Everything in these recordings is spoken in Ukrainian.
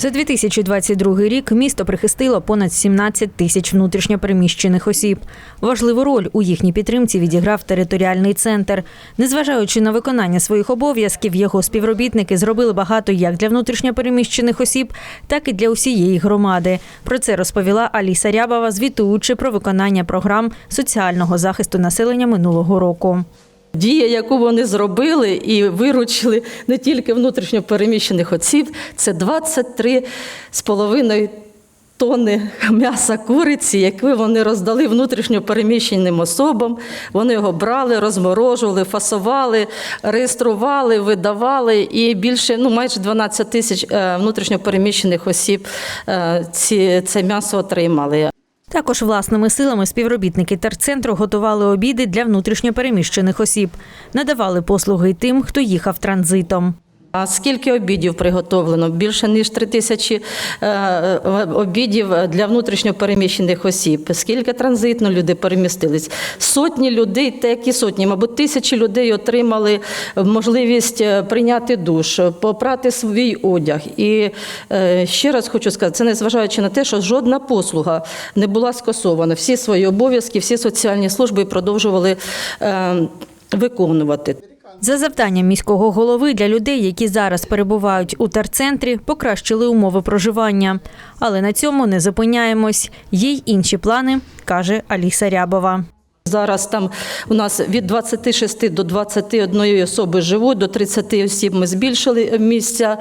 За 2022 рік місто прихистило понад 17 тисяч внутрішньопереміщених осіб. Важливу роль у їхній підтримці відіграв територіальний центр. Незважаючи на виконання своїх обов'язків, його співробітники зробили багато як для внутрішньопереміщених осіб, так і для усієї громади. Про це розповіла Аліса Рябова, звітуючи про виконання програм соціального захисту населення минулого року. Дія, яку вони зробили і виручили не тільки внутрішньо переміщених осіб, це 23,5 тонни м'яса куриці, яке вони роздали внутрішньо переміщеним особам. Вони його брали, розморожували, фасували, реєстрували, видавали. І більше, ну майже 12 тисяч е, внутрішньо переміщених осіб е, ці, це м'ясо отримали. Також власними силами співробітники терцентру готували обіди для внутрішньопереміщених осіб, надавали послуги й тим, хто їхав транзитом. А скільки обідів приготовлено? Більше ніж три тисячі е, обідів для внутрішньопереміщених осіб. Скільки транзитно люди перемістились? Сотні людей, та які сотні, мабуть, тисячі людей отримали можливість е, прийняти душ, попрати свій одяг. І е, ще раз хочу сказати, це незважаючи на те, що жодна послуга не була скасована. Всі свої обов'язки, всі соціальні служби продовжували е, виконувати. За завданням міського голови для людей, які зараз перебувають у терцентрі, покращили умови проживання. Але на цьому не зупиняємось. Є й інші плани, каже Аліса Рябова. Зараз там у нас від 26 до 21 особи живуть, до 30 осіб ми збільшили місця.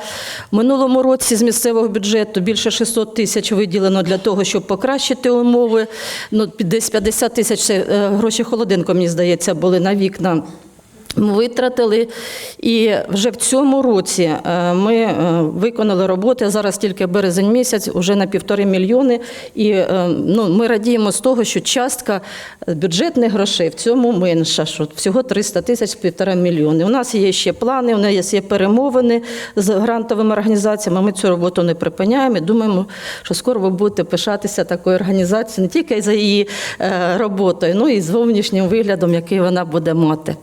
Минулому році з місцевого бюджету більше 600 тисяч виділено для того, щоб покращити умови. Ну, десь 50 тисяч е, гроші холодинко, мені здається, були на вікна. Витратили, і вже в цьому році е, ми е, виконали роботи. Зараз тільки березень місяць, вже на півтори мільйони. І е, ну, ми радіємо з того, що частка бюджетних грошей в цьому менша, що всього 300 тисяч півтора мільйони. У нас є ще плани, у нас є перемовини з грантовими організаціями. Ми цю роботу не припиняємо. Думаємо, що скоро ви будете пишатися такою організацією не тільки за її роботою, ну і зовнішнім виглядом, який вона буде мати.